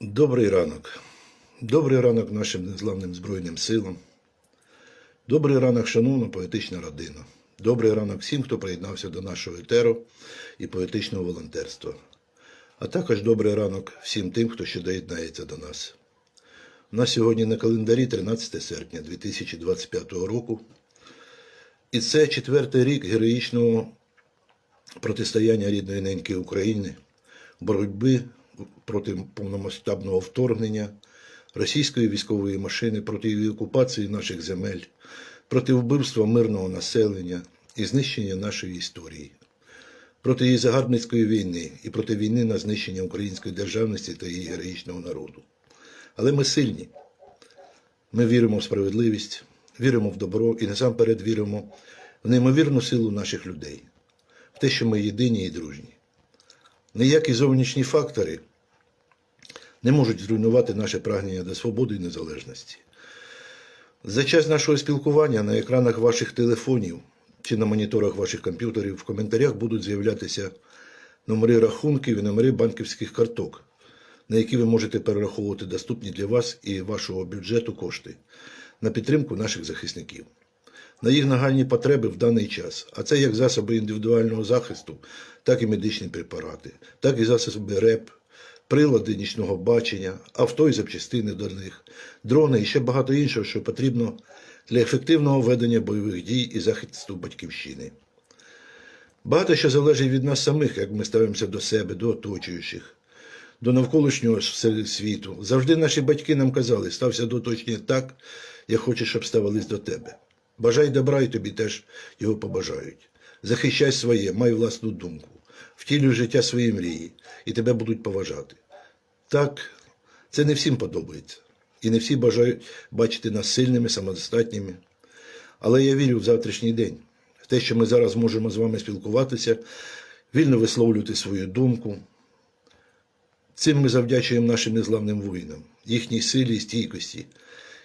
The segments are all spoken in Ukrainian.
Добрий ранок. Добрий ранок нашим незламним Збройним силам. Добрий ранок, шановна поетична родина. Добрий ранок всім, хто приєднався до нашого етеру і поетичного волонтерства. А також добрий ранок всім тим, хто ще доєднається до нас. У нас сьогодні на календарі 13 серпня 2025 року. І це четвертий рік героїчного протистояння рідної неньки України, боротьби проти повномасштабного вторгнення російської військової машини, проти окупації наших земель, проти вбивства мирного населення і знищення нашої історії, проти її загарбницької війни і проти війни на знищення української державності та її героїчного народу. Але ми сильні. Ми віримо в справедливість, віримо в добро і насамперед віримо в неймовірну силу наших людей, в те, що ми єдині і дружні. Ніякі зовнішні фактори не можуть зруйнувати наше прагнення до свободи і незалежності. За час нашого спілкування на екранах ваших телефонів чи на моніторах ваших комп'ютерів в коментарях будуть з'являтися номери рахунків і номери банківських карток, на які ви можете перераховувати доступні для вас і вашого бюджету кошти на підтримку наших захисників на їх нагальні потреби в даний час. А це як засоби індивідуального захисту, так і медичні препарати, так і засоби РЕП, прилади нічного бачення, авто і запчастини до них, дрони і ще багато іншого, що потрібно для ефективного ведення бойових дій і захисту батьківщини. Багато що залежить від нас самих, як ми ставимося до себе, до оточуючих, до навколишнього світу. Завжди наші батьки нам казали, стався до оточення так, як хочеш, щоб ставились до тебе. Бажай добра і тобі теж його побажають. Захищай своє, май власну думку, втілюй життя свої мрії, і тебе будуть поважати. Так, це не всім подобається. І не всі бажають бачити нас сильними, самодостатніми. Але я вірю в завтрашній день, в те, що ми зараз можемо з вами спілкуватися, вільно висловлювати свою думку. Цим ми завдячуємо нашим незламним воїнам, їхній силі і стійкості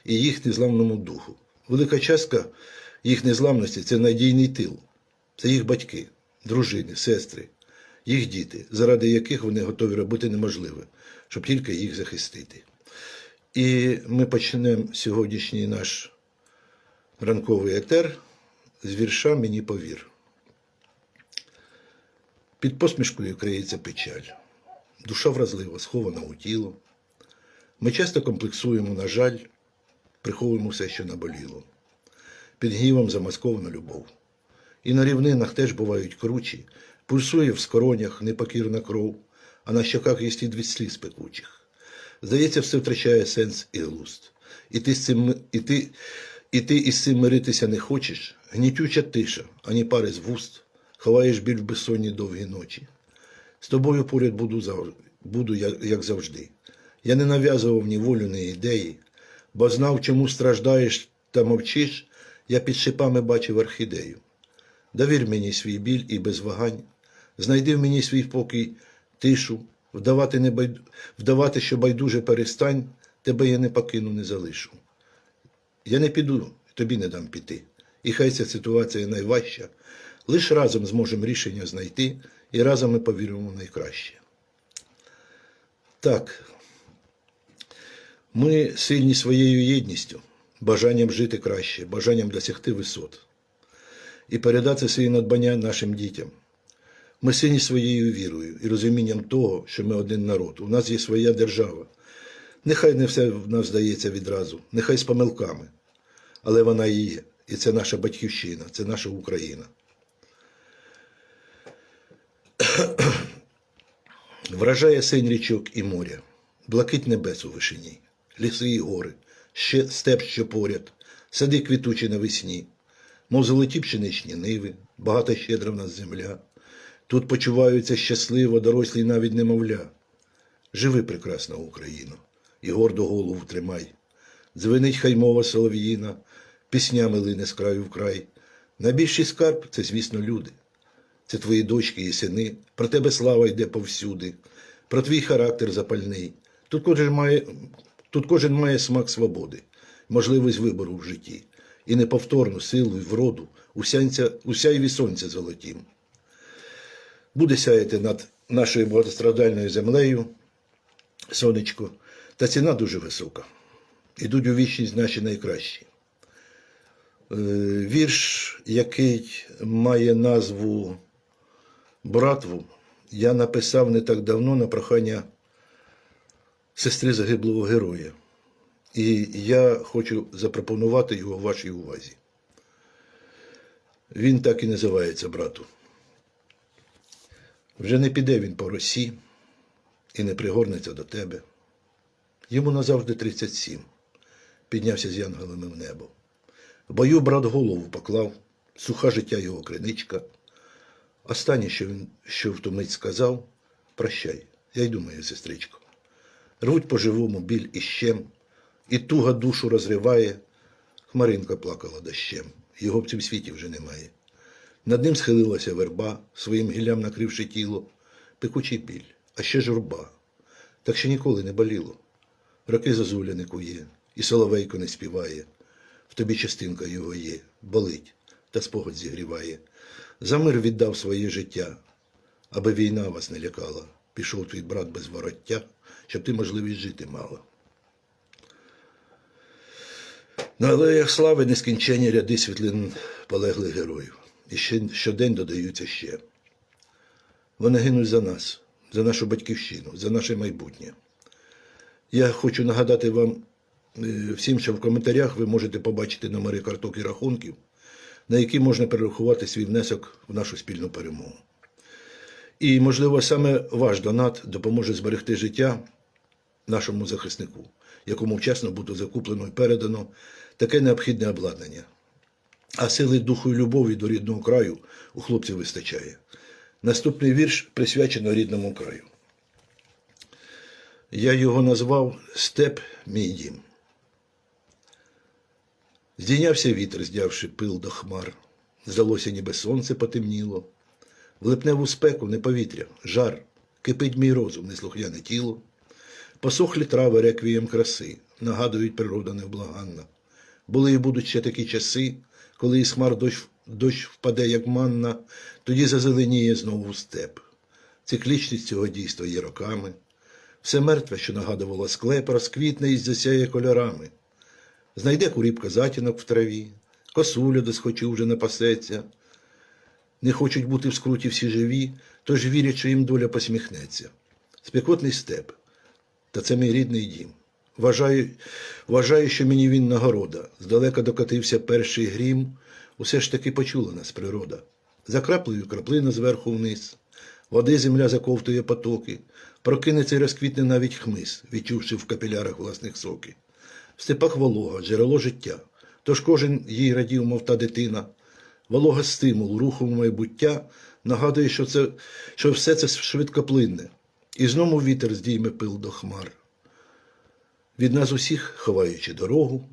і їх незламному духу. Велика частка їх незламності це надійний тил, це їх батьки, дружини, сестри, їх діти, заради яких вони готові робити неможливе, щоб тільки їх захистити. І ми почнемо сьогоднішній наш ранковий етер з вірша Мені повір. Під посмішкою криється печаль, душа вразлива, схована у тіло. Ми часто комплексуємо, на жаль, приховуємо все, що наболіло. Під гнівом замаскована любов. І на рівнинах теж бувають кручі, пульсує в скоронях непокірна кров, а на щоках є слід від сліз пекучих. Здається, все втрачає сенс і глуст. І ти, з цим, і, ти, і ти із цим миритися не хочеш, гнітюча тиша, ані пари з вуст, ховаєш біль в безсонні довгі ночі. З тобою поряд буду, зав... буду як завжди. Я не нав'язував ні волю, ні ідеї, бо знав, чому страждаєш та мовчиш, я під шипами бачив орхідею. Довір мені свій біль і без вагань, знайди в мені свій покій, тишу, вдавати, не байд... вдавати, що байдуже перестань, тебе я не покину, не залишу. Я не піду, тобі не дам піти. І хай ця ситуація найважча, лиш разом зможемо рішення знайти і разом ми повіримо в найкраще. Так, ми сильні своєю єдністю, бажанням жити краще, бажанням досягти висот і передати свої надбання нашим дітям. Ми сильні своєю вірою і розумінням того, що ми один народ. У нас є своя держава. Нехай не все в нас здається відразу, нехай з помилками, але вона і є. І це наша батьківщина, це наша Україна. Вражає синь річок і моря, блакить небес у вишині, ліси і гори, ще степ, що поряд, сади квітучі навесні, мов золоті пшеничні ниви, багата щедра в нас земля. Тут почуваються щасливо, дорослі навіть немовля. Живи, прекрасна Україно, і гордо голову тримай. Дзвенить хай мова солов'їна, піснями лине з краю в край. Найбільший скарб це, звісно, люди. Це твої дочки і сини, про тебе слава йде повсюди, про твій характер запальний. Тут кожен має, тут кожен має смак свободи, можливість вибору в житті і неповторну силу і вроду у сянця, сонця золотім. Буде сяяти над нашою багатострадальною землею сонечко, та ціна дуже висока. Ідуть у вічність наші найкращі. Е, Вірш, який має назву Братву, я написав не так давно на прохання сестри загиблого героя. І я хочу запропонувати його вашій увазі. Він так і називається брату. Вже не піде він по росі і не пригорнеться до тебе. Йому назавжди 37. Піднявся з янголами в небо. В бою брат голову поклав, суха життя його криничка. Останнє, що він що в ту сказав, прощай, я йду, моя сестричко. Рвуть по-живому біль і щем, і туга душу розриває. Хмаринка плакала дощем, його в цім світі вже немає. Над ним схилилася верба, своїм гіллям накривши тіло, пекучий біль, а ще журба. Так ще ніколи не боліло. Роки зозуля не кує, і соловейко не співає. В тобі частинка його є, болить, та спогад зігріває. За мир віддав своє життя, аби війна вас не лякала. Пішов твій брат без вороття, щоб ти можливість жити мала. На алеях слави нескінченні ряди світлин полеглих героїв. І ще щодень додаються ще. Вони гинуть за нас, за нашу батьківщину, за наше майбутнє. Я хочу нагадати вам е, всім, що в коментарях ви можете побачити номери карток і рахунків, на які можна перерахувати свій внесок в нашу спільну перемогу. І, можливо, саме ваш донат допоможе зберегти життя нашому захиснику, якому вчасно буде закуплено і передано таке необхідне обладнання. А сили духу і любові до рідного краю у хлопців вистачає. Наступний вірш присвячено рідному краю. Я його назвав Степ мій дім. Здійнявся вітер, здявши пил до хмар. Здалося, ніби сонце потемніло. В липневу спеку не повітря, жар, кипить мій розум, неслухняне тіло. Посохлі трави реквієм краси, нагадують природа невблаганна. Були і будуть ще такі часи, коли із хмар дощ, дощ впаде, як манна, тоді зазеленіє знову степ. Циклічність цього дійства є роками. Все мертве, що нагадувало склеп, розквітне і засяє кольорами. Знайде куріпка затінок в траві, косуля досхочу вже не пасеться. Не хочуть бути в скруті всі живі, тож вірять, що їм доля посміхнеться. Спекотний степ, та це мій рідний дім. Вважаю, вважаю, що мені він нагорода. Здалека докатився перший грім, усе ж таки почула нас природа. За краплею краплина зверху вниз, води земля заковтує потоки, прокинеться й розквітне навіть хмиз, відчувши в капілярах власних соки. В степах волога, джерело життя, тож кожен їй радів, мов та дитина. Волога стимул, руху майбуття нагадує, що, це, що все це швидкоплинне, і знову вітер здійме пил до хмар. Від нас усіх ховаючи дорогу,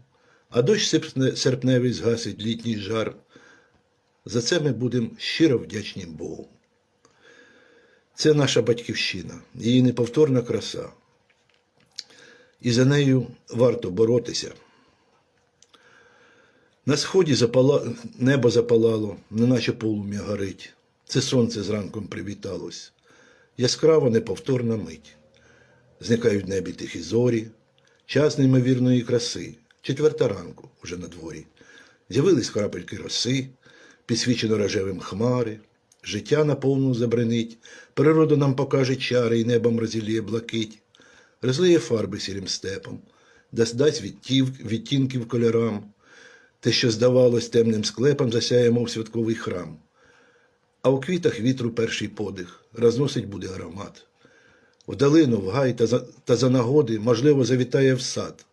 а дощ серпневий згасить літній жар. За це ми будемо щиро вдячні Богу. Це наша батьківщина, її неповторна краса. І за нею варто боротися. На сході запала... небо запалало, неначе полум'я горить. Це сонце зранком привіталось. Яскрава неповторна мить. Зникають в небі тихі зорі, час неймовірної краси. Четверта ранку вже на дворі. З'явились крапельки роси, підсвічено рожевим хмари. Життя наповну забринить, природа нам покаже чари і небом розіліє блакить, розлиє фарби сірим степом, дасть відтів, відтінків кольорам. Те, що здавалось темним склепом, засяє, мов святковий храм. А у квітах вітру перший подих, розносить буде аромат. В долину, в гай та за, та за нагоди, можливо, завітає в сад.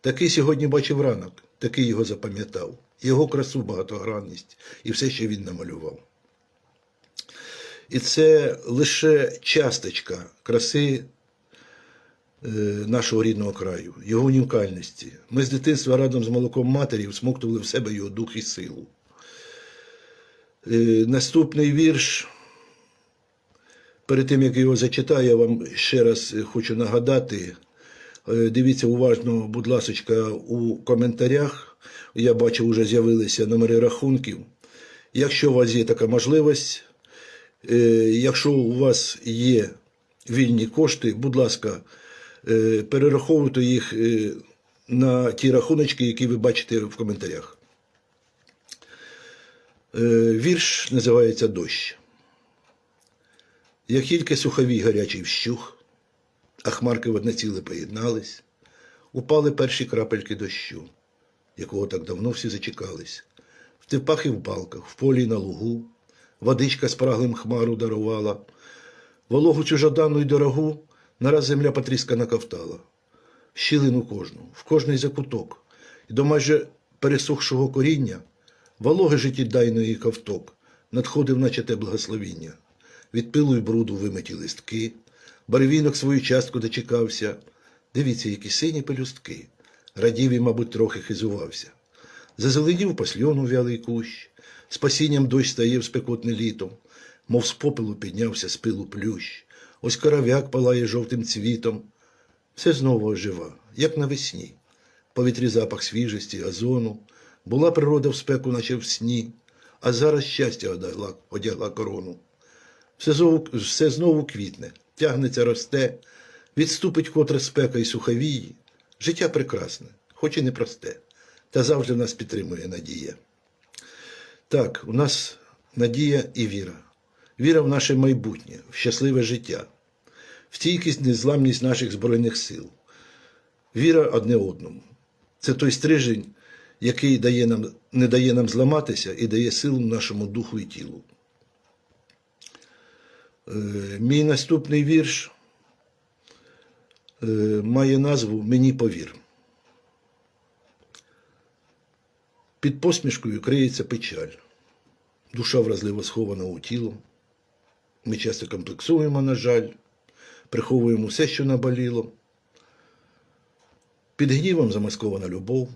Такий сьогодні бачив ранок, такий його запам'ятав, його красу, багатогранність і все, що він намалював. І це лише часточка краси е, нашого рідного краю, його унікальності. Ми з дитинства разом з молоком матері всмоктували в себе його дух і силу. Е, Наступний вірш. Перед тим, як його зачитаю, я вам ще раз хочу нагадати. Е, Дивіться уважно, будь ласка, у коментарях. Я бачу, вже з'явилися номери рахунків. Якщо у вас є така можливість, е, якщо у вас є вільні кошти, будь ласка, е, перераховуйте їх е, на ті рахуночки, які ви бачите в коментарях. Е, Вірш називається Дощ. Як тільки суховій гарячий вщух, а хмарки в одне ціле поєднались, упали перші крапельки дощу, якого так давно всі зачекались. В типах і в балках, в полі й на лугу, водичка спраглим хмару дарувала, вологу чужоданну й дорогу нараз земля потріскана ковтала. Щілину кожну, в кожний закуток, і до майже пересохшого коріння вологи життєдайної ковток надходив, наче те благословіння. Від пилу й бруду вимиті листки, барвінок свою частку дочекався. Дивіться, які сині пелюстки. Радів і, мабуть, трохи хизувався. Зазеленів посльону вялий кущ, спасінням дощ стає в спекотне літо, мов з попелу піднявся з пилу плющ, ось коров'як палає жовтим цвітом. Все знову ожива, як навесні. Повітрі запах свіжості, газону, була природа в спеку, наче в сні, а зараз щастя одягла, одягла корону. Все знову, все знову квітне, тягнеться, росте, відступить котре спека і суховії. Життя прекрасне, хоч і непросте, та завжди нас підтримує надія. Так, у нас надія і віра. Віра в наше майбутнє, в щасливе життя, в стійкість, незламність наших Збройних сил. Віра одне одному. Це той стрижень, який дає нам, не дає нам зламатися і дає силу нашому духу і тілу. Е, Мій наступний вірш е, має назву Мені повір. Під посмішкою криється печаль. Душа вразливо схована у тіло. Ми часто комплексуємо, на жаль, приховуємо все, що наболіло. Під гнівом замаскована любов,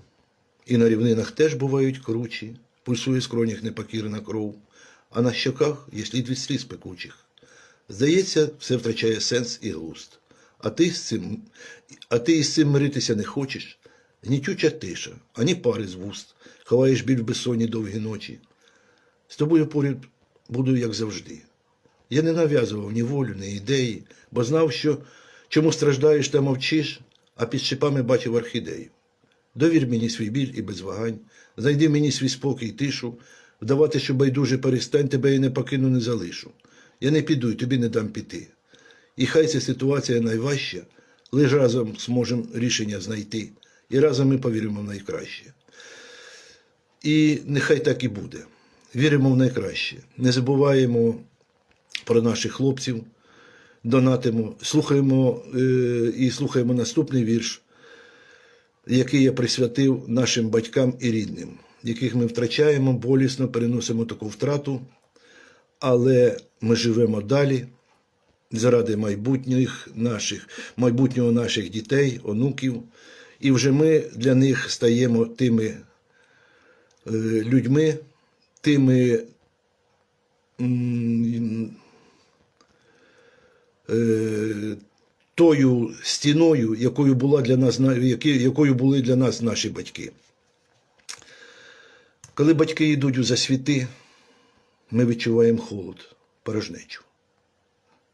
і на рівнинах теж бувають кручі, пульсує скронях непокірна кров, а на щоках є слід від сліз пекучих. Здається, все втрачає сенс і глузд. А ти з цим, а ти із цим миритися не хочеш. Гнітюча тиша, ані пари з вуст, ховаєш біль в безсонні довгі ночі. З тобою поряд буду, як завжди. Я не нав'язував ні волю, ні ідеї, бо знав, що чому страждаєш та мовчиш, а під шипами бачив орхідею. Довір мені свій біль і без вагань, знайди мені свій спокій і тишу, вдавати, що байдуже перестань, тебе і не покину, не залишу. Я не піду і тобі не дам піти. І хай ця ситуація найважча, лиш разом зможемо рішення знайти, і разом ми повіримо в найкраще. І нехай так і буде. Віримо в найкраще. Не забуваємо про наших хлопців, донатимо, слухаємо е, і слухаємо наступний вірш, який я присвятив нашим батькам і рідним, яких ми втрачаємо, болісно переносимо таку втрату, але ми живемо далі заради майбутніх наших, майбутнього наших дітей, онуків. І вже ми для них стаємо тими е, людьми, тими е, тою стіною, якою була для нас якою були для нас наші батьки. Коли батьки йдуть у засвіти, ми відчуваємо холод, порожнечу.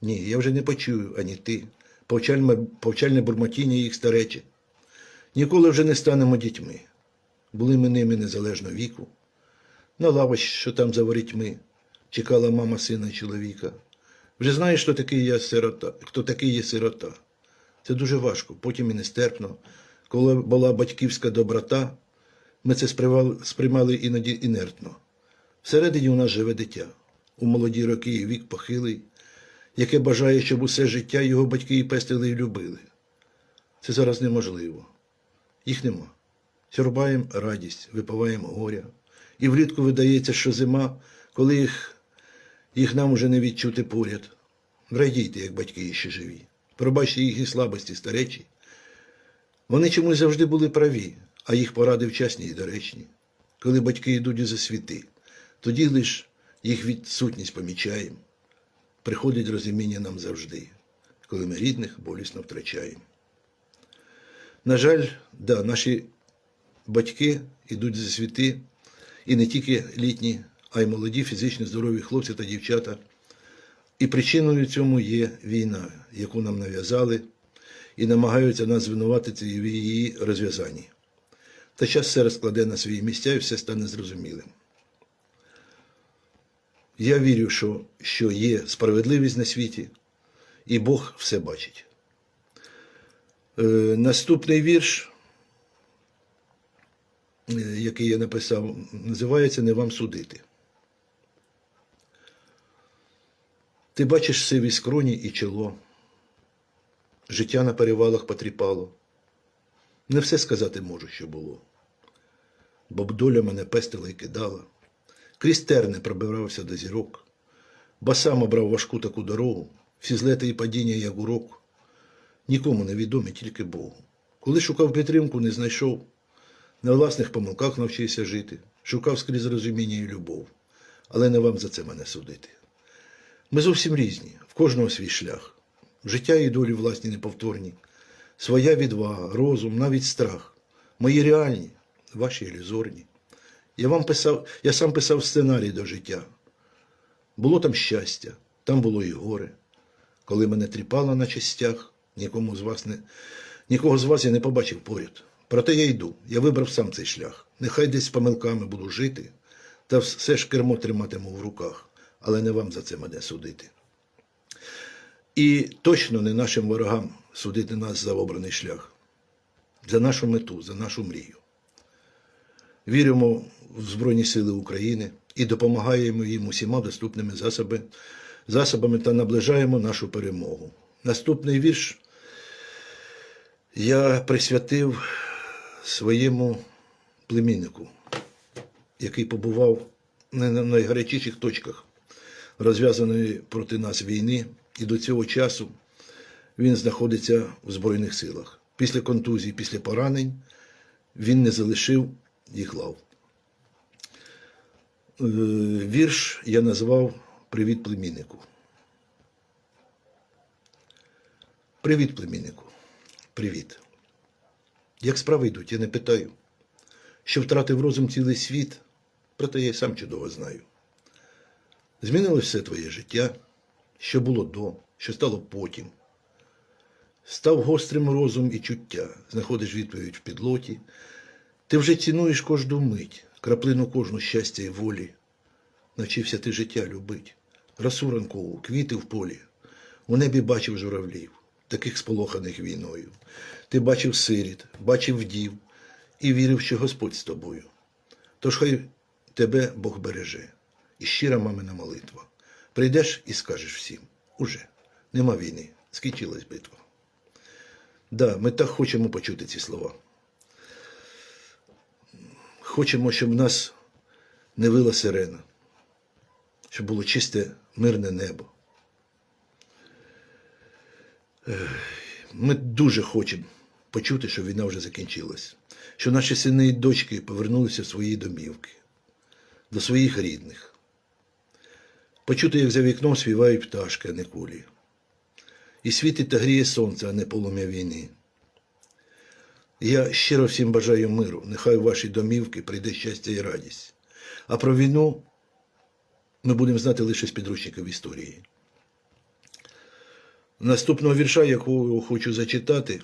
Ні, я вже не почую ані ти, повчальне, повчальне бурмотіння їх старечі. Ніколи вже не станемо дітьми. Були ми ними незалежно віку. На лавочці, що там за ворітьми, чекала мама сина чоловіка. Вже знаєш, хто такий є сирота, хто такий є сирота. Це дуже важко, потім і нестерпно. Коли була батьківська доброта, ми це сприймали іноді інертно. Всередині у нас живе дитя, у молоді роки вік похилий, яке бажає, щоб усе життя його батьки і пестили і любили. Це зараз неможливо. Їх нема. Сьорбаємо радість, випиваємо горя. І влітку видається, що зима, коли їх, їх нам уже не відчути поряд. Радійте, як батьки ще живі. Пробачте їхні слабості старечі. Вони чомусь завжди були праві, а їх поради вчасні і доречні. Коли батьки йдуть у засвіти, тоді лиш їх відсутність помічаємо. Приходить розуміння нам завжди, коли ми рідних болісно втрачаємо. На жаль, да, наші батьки йдуть за світи, і не тільки літні, а й молоді, фізично здорові хлопці та дівчата. І причиною цьому є війна, яку нам нав'язали, і намагаються нас звинуватити в її розв'язанні. Та час все розкладе на свої місця і все стане зрозумілим. Я вірю, що, що є справедливість на світі, і Бог все бачить. Е, наступний вірш, е, який я написав, називається Не вам судити. Ти бачиш сиві скроні і чоло, життя на перевалах потріпало. Не все сказати можу, що було, бо б доля мене пестила і кидала, крізь терни пробирався до зірок, ба сам обрав важку таку дорогу, всі злети і падіння, як урок, нікому не відомі, тільки Богу. Коли шукав підтримку, не знайшов, на власних помилках навчився жити, шукав скрізь розуміння і любов, але не вам за це мене судити. Ми зовсім різні, в кожного свій шлях. Життя і долі власні неповторні, своя відвага, розум, навіть страх. Мої реальні, ваші ілюзорні. Я вам писав, я сам писав сценарій до життя. Було там щастя, там було і горе. Коли мене тріпало на частях, нікому з вас не, нікого з вас я не побачив поряд. Проте я йду, я вибрав сам цей шлях. Нехай десь з помилками буду жити, та все ж кермо триматиму в руках, але не вам за це мене судити. І точно не нашим ворогам судити нас за обраний шлях, за нашу мету, за нашу мрію. Віримо в Збройні Сили України і допомагаємо їм усіма доступними засоби, засобами та наближаємо нашу перемогу. Наступний вірш я присвятив своєму племіннику, який побував на найгарячіших точках розв'язаної проти нас війни, і до цього часу він знаходиться в Збройних силах. Після контузій, після поранень він не залишив їх лав. Е, Вірш я назвав Привіт племіннику. Привіт, племіннику. Привіт. Як справи йдуть, я не питаю. Що втратив розум цілий світ, проте я й сам чудово знаю. Змінилось все твоє життя, що було до, що стало потім. Став гострим розум і чуття, знаходиш відповідь в підлоті. Ти вже цінуєш кожну мить, краплину кожну щастя і волі. Навчився ти життя любить, росу ранкову, квіти в полі. У небі бачив журавлів, таких сполоханих війною. Ти бачив сиріт, бачив вдів і вірив, що Господь з тобою. Тож хай тебе Бог береже, і щира мамина молитва. Прийдеш і скажеш всім: уже нема війни, скінчилась битва. Да, ми так хочемо почути ці слова. Хочемо, щоб в нас не вила сирена, щоб було чисте мирне небо. Ми дуже хочемо почути, що війна вже закінчилась, що наші сини і дочки повернулися в свої домівки, до своїх рідних. Почути, як за вікном співають пташки, а не кулі. І світить та гріє сонце, а не полум'я війни. Я щиро всім бажаю миру, нехай у ваші домівки прийде щастя і радість. А про війну ми будемо знати лише з підручників історії. Наступного вірша, якого хочу зачитати,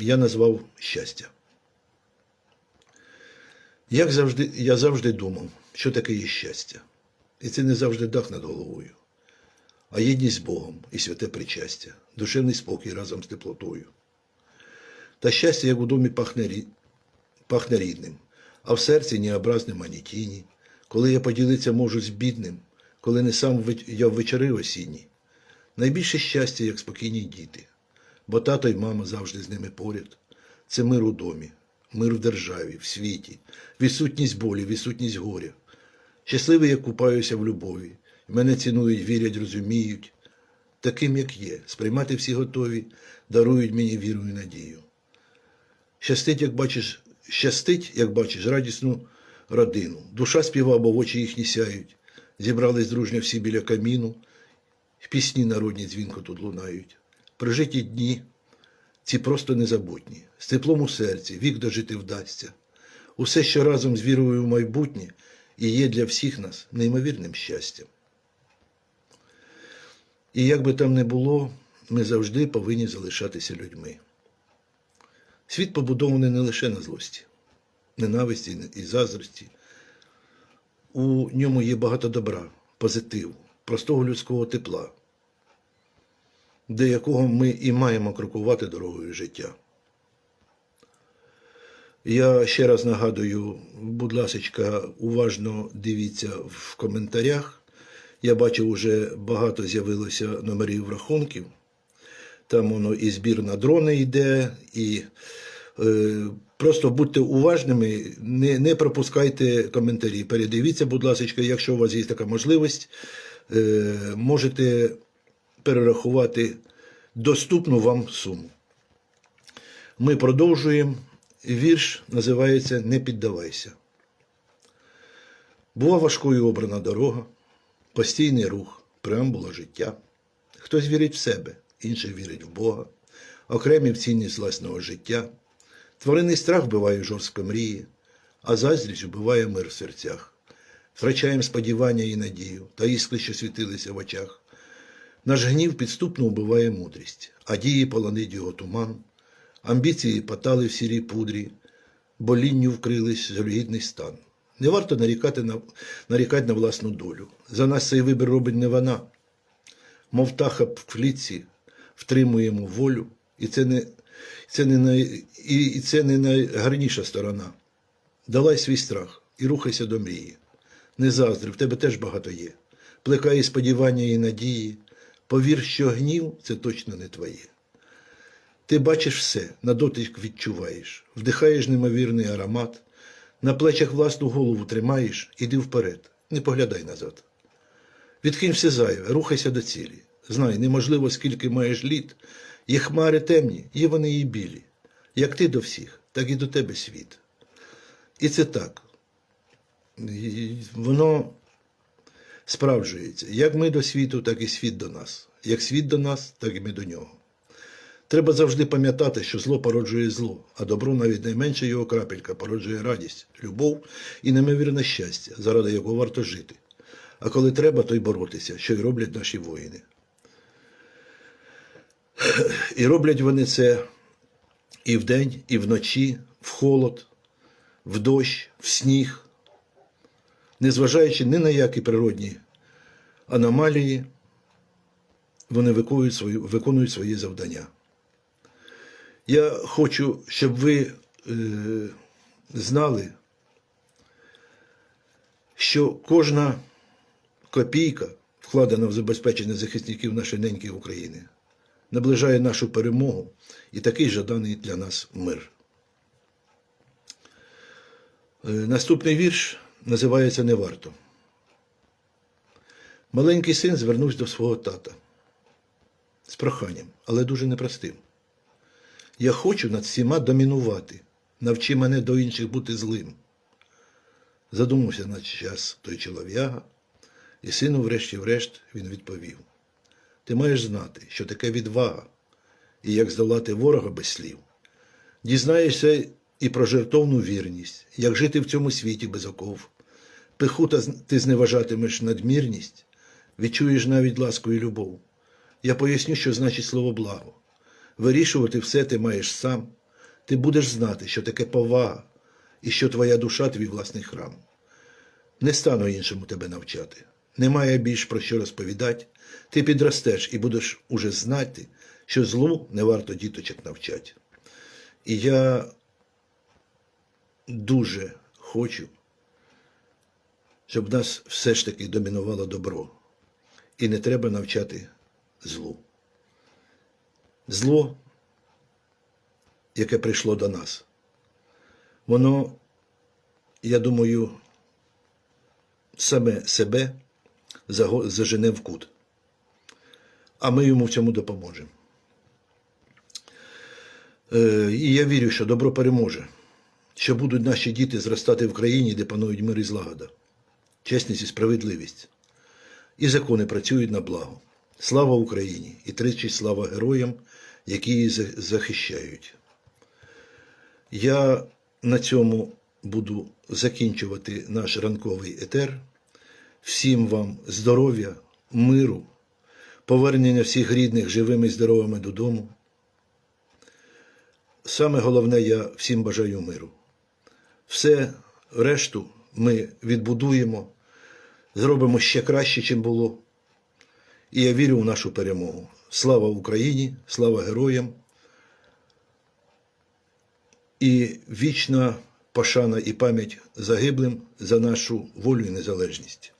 я назвав щастя. Як завжди, я завжди думав, що таке є щастя. І це не завжди дах над головою, а єдність з Богом і святе причастя, душевний спокій разом з теплотою. Та щастя, як у домі пахне, рі- пахне рідним, а в серці ні образним, ані тіні, коли я поділитися можу з бідним, коли не сам я в вечори осінні. Найбільше щастя, як спокійні діти, бо тато й мама завжди з ними поряд. Це мир у домі, мир в державі, в світі, відсутність болі, відсутність горя. Щасливий, як купаюся в любові, мене цінують, вірять, розуміють. Таким, як є, сприймати всі готові, дарують мені віру і надію. Щастить, як бачиш, щастить, як бачиш, радісну родину. Душа співа, бо очі їхні сяють. Зібрались дружньо всі біля каміну, пісні народні дзвінко тут лунають. Прожиті дні, ці просто незабутні, з теплом у серці, вік дожити вдасться. Усе, що разом з вірою в майбутнє, і є для всіх нас неймовірним щастям. І як би там не було, ми завжди повинні залишатися людьми. Світ побудований не лише на злості, ненависті і заздрості. У ньому є багато добра, позитиву, простого людського тепла, до якого ми і маємо крокувати дорогою життя. Я ще раз нагадую, будь ласка, уважно дивіться в коментарях. Я бачу, вже багато з'явилося номерів рахунків. Там воно і збір на дрони йде, і е, просто будьте уважними, не, не пропускайте коментарі. Передивіться, будь ласка, якщо у вас є така можливість, е, можете перерахувати доступну вам суму. Ми продовжуємо. Вірш називається Не піддавайся. Була важкою обрана дорога, постійний рух, преамбула життя. Хтось вірить в себе, інший вірить в Бога, окремі в цінність власного життя. Тваринний страх вбиває жорстко мрії, а заздрість вбиває мир в серцях. Втрачаємо сподівання і надію, та іскри, що світилися в очах. Наш гнів підступно вбиває мудрість, а дії полонить його туман. Амбіції потали в сірій пудрі, болінню вкрились жалюгідний стан. Не варто нарікати на, нарікати на власну долю. За нас цей вибір робить не вона. Мов птаха в клітці втримуємо волю, і це не, це не, най, і, це не найгарніша сторона. Давай свій страх і рухайся до мрії. Не заздри, в тебе теж багато є. Плекай сподівання і надії. Повір, що гнів це точно не твоє. Ти бачиш все, на дотик відчуваєш, вдихаєш неймовірний аромат, на плечах власну голову тримаєш, іди вперед, не поглядай назад. Відкинь все зайве, рухайся до цілі. Знай, неможливо, скільки маєш літ, є хмари темні, є вони і білі. Як ти до всіх, так і до тебе світ. І це так. І Воно справджується. Як ми до світу, так і світ до нас. Як світ до нас, так і ми до нього. Треба завжди пам'ятати, що зло породжує зло, а добро навіть найменша його крапелька породжує радість, любов і неймовірне щастя, заради якого варто жити. А коли треба, то й боротися, що й роблять наші воїни. І роблять вони це і вдень, і вночі, в холод, в дощ, в сніг, незважаючи ні на які природні аномалії, вони виконують свої, виконують свої завдання. Я хочу, щоб ви е, знали, що кожна копійка, вкладена в забезпечення захисників нашої неньки України, наближає нашу перемогу і такий жаданий для нас мир. Е, наступний вірш називається Не варто. Маленький син звернувся до свого тата з проханням, але дуже непростим. Я хочу над всіма домінувати. Навчи мене до інших бути злим. Задумався на час той чолов'яга, і сину, врешті-врешт, він відповів: Ти маєш знати, що таке відвага, і як здолати ворога без слів. Дізнаєшся і про жертовну вірність, як жити в цьому світі без оков. Пихута ти зневажатимеш надмірність, відчуєш навіть ласку і любов. Я поясню, що значить слово благо. Вирішувати все ти маєш сам. Ти будеш знати, що таке повага, і що твоя душа твій власний храм. Не стану іншому тебе навчати. Немає більш про що розповідати. Ти підростеш і будеш уже знати, що злу не варто діточок навчати. І я дуже хочу, щоб нас все ж таки домінувало добро. І не треба навчати злу. Зло, яке прийшло до нас, воно, я думаю, саме себе зажене в кут, а ми йому в цьому допоможемо. Е, І я вірю, що добро переможе, що будуть наші діти зростати в країні, де панують мир і злагода, чесність і справедливість. І закони працюють на благо. Слава Україні! І тричі слава героям, які її захищають. Я на цьому буду закінчувати наш ранковий етер. Всім вам здоров'я, миру, повернення всіх рідних живими і здоровими додому. Саме головне, я всім бажаю миру. Все решту ми відбудуємо, зробимо ще краще, чим було. І я вірю в нашу перемогу. Слава Україні, слава героям. І вічна пошана і пам'ять загиблим за нашу волю і незалежність.